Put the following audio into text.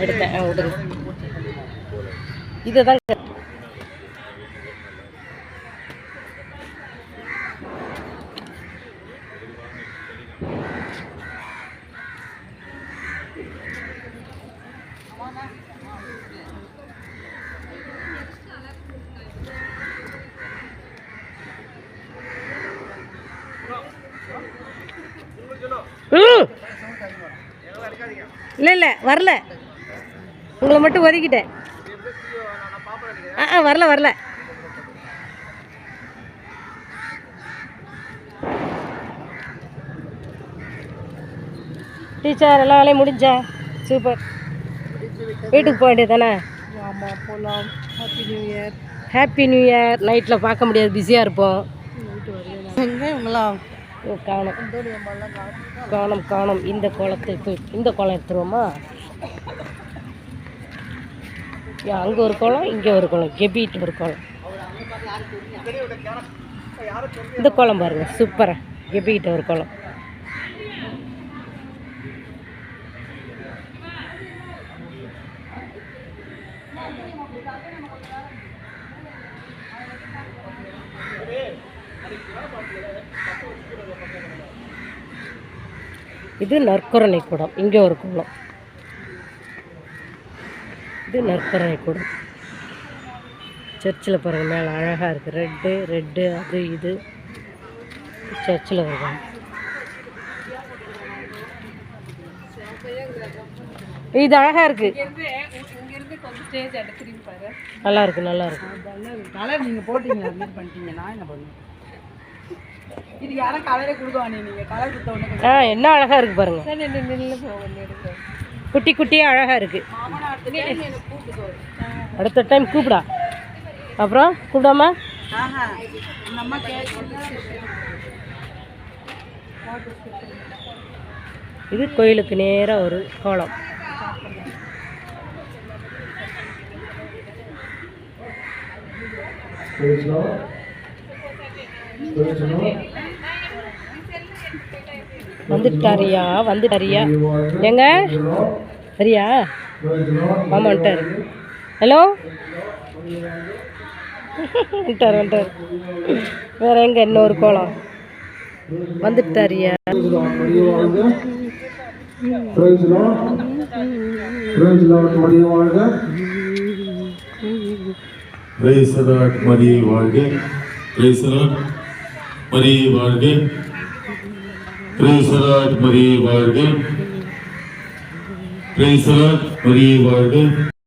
எடுத்தேன் இதை தான் இல்லை இல்லை வரல. உங்களை மட்டும் ஒதுக்கிட்டேன். ஆ ஆ வரல வரல. டீச்சர் எல்லா வேலையும் முடிஞ்சா? சூப்பர். வீட்டுக்கு போக வேண்டியது தானே ஆமாம் போகலாம் happy new year happy new year நைட்டில் பார்க்க முடியாது. பிஸியாக இருப்போம். எங்கே இவங்களாம் ஓ, காணும். காணும் காணும். இந்த கோலத்தை போய் இந்த கோலம் எடுத்துருவோமா? அங்கே ஒரு கோலம் இங்கே ஒரு கோலம். கெபிட்டு ஒரு கோலம். இந்த கோலம் பாருங்க சூப்பராக கெபிக்கிட்ட ஒரு கோலம். இது நற்கரணை கூடம். இங்கே ஒரு குளம். இது நற்கரணை கூடம். சர்ச்சில் பாருங்க மேலே அழகாக இருக்குது ரெட்டு ரெட்டு அது இது. சர்ச்சில் வருவாங்க இது அழகா இருக்கு. நல்லா இருக்கு நல்லா இருக்கு. கலர் நீங்கள் போட்டீங்க அட்மிட் என்ன பண்ணுவேன் இது யாரும் கலரே கொடுக்குவானே நீங்கள் கலர் கொடுத்த உடனே ஆ என்ன அழகாக இருக்கு பாருங்க. சார் நின்று நின்று போக குட்டி குட்டியாக அழகாக இருக்கு. மாமனா அடுத்த டைம் கூப்பிடா அப்புறம் கூப்பிடாம? ஆஹா இந்த அம்மா கேட்டு இது கோயிலுக்கு நேராக ஒரு கோலம். வந்துட்டாரியா வந்துட்டாரியா எங்க சரியா மாமா வந்துட்டார் ஹலோ வந்துட்டார் வந்துட்டார் வேற எங்க இன்னொரு கோலம் வந்துட்டாரியா வாழ்க. வாழ்க. Praise the Lord, மரியே வாழ்க. Praise the Lord, மரியே வாழ்க. Praise the Lord, மரியே வாழ்க.